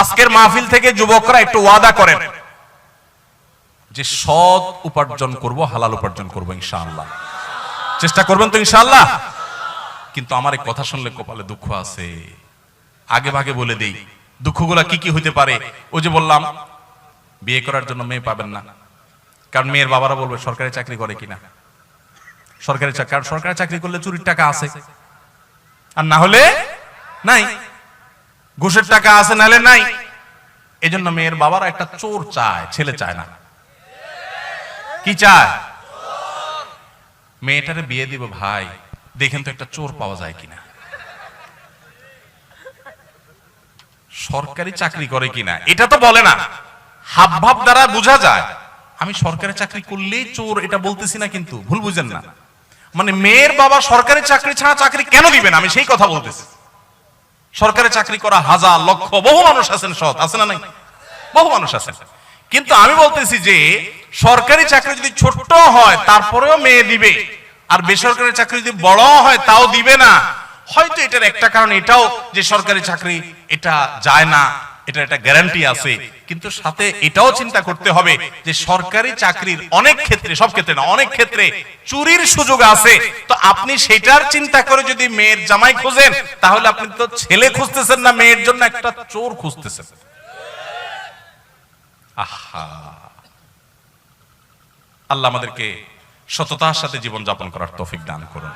আজকের মাহফিল থেকে যুবকরা একটু ওয়াদা করেন যে সৎ উপার্জন করব, হালাল উপার্জন করব ইনশাআল্লাহ। চেষ্টা করবেন তো ইনশাআল্লাহ? কিন্তু আমার এই কথা শুনলে কপালে দুঃখ আছে। আগে ভাগে বলে দেই, দুঃখগুলা কি কি হইতে পারে? ওই যে বললাম, বিয়ে করার জন্য মেয়ে পাবেন না। কারণ মেয়ের বাবারা বলবে, সরকারি চাকরি করে কিনা? সরকারি চাকরি কারণ সরকারি চাকরি করলে চুরির টাকা আছে। আর না হলে নাই। ঘুষের টাকা আছে নালে নাই। এজন্য মেয়ের বাবার একটা চোর চায়, ছেলে চায় না। কি চায়? মেয়েটারে বিয়ে দিব, ভাই। দেখেন তো একটা চোর পাওয়া যায় কিনা। সরকারি চাকরি করে কিনা। এটা তো বলে না। হাব ভাব দ্বারা বোঝা যায়। আমি সরকারি চাকরি করলেই চোর এটা বলতেছি না কিন্তু, ভুল বুঝেন না। মানে মেয়ের বাবা সরকারি চাকরি ছাড়া চাকরি কেন দিবেন আমি সেই কথা বলতেছি। সরকারি চাকরি করা হাজার লক্ষ, বহু মানুষ আছেন সৎ, আছে না নাই? বহু মানুষ আছেন। কিন্তু আমি বলতেছি যে, সরকারি চাকরি যদি ছোট্ট হয়, তারপরেও মেয়ে দিবে। আর বেসরকারি চাকরি যদি বড় হয়, তাও দিবে না। হয়তো এটার একটা কারণ এটাও যে সরকারি চাকরি, এটা যায় না। এটা একটা গ্যারান্টি আছে। কিন্তু সাথে এটাও চিন্তা করতে হবে যে সরকারি চাকরির অনেক ক্ষেত্রে, সব ক্ষেত্রে না, অনেক ক্ষেত্রে চুরির সুযোগ আছে। তো আপনি সেটার চিন্তা করে যদি মেয়ের জামাই খোঁজেন, তাহলে আপনি তো ছেলে খুঁজতেছেন না, মেয়ের জন্য একটা চোর খুঁজতেছেন। আহা। আল্লাহ আমাদেরকে সততার সাথে জীবন যাপন করার তৌফিক দান করুন।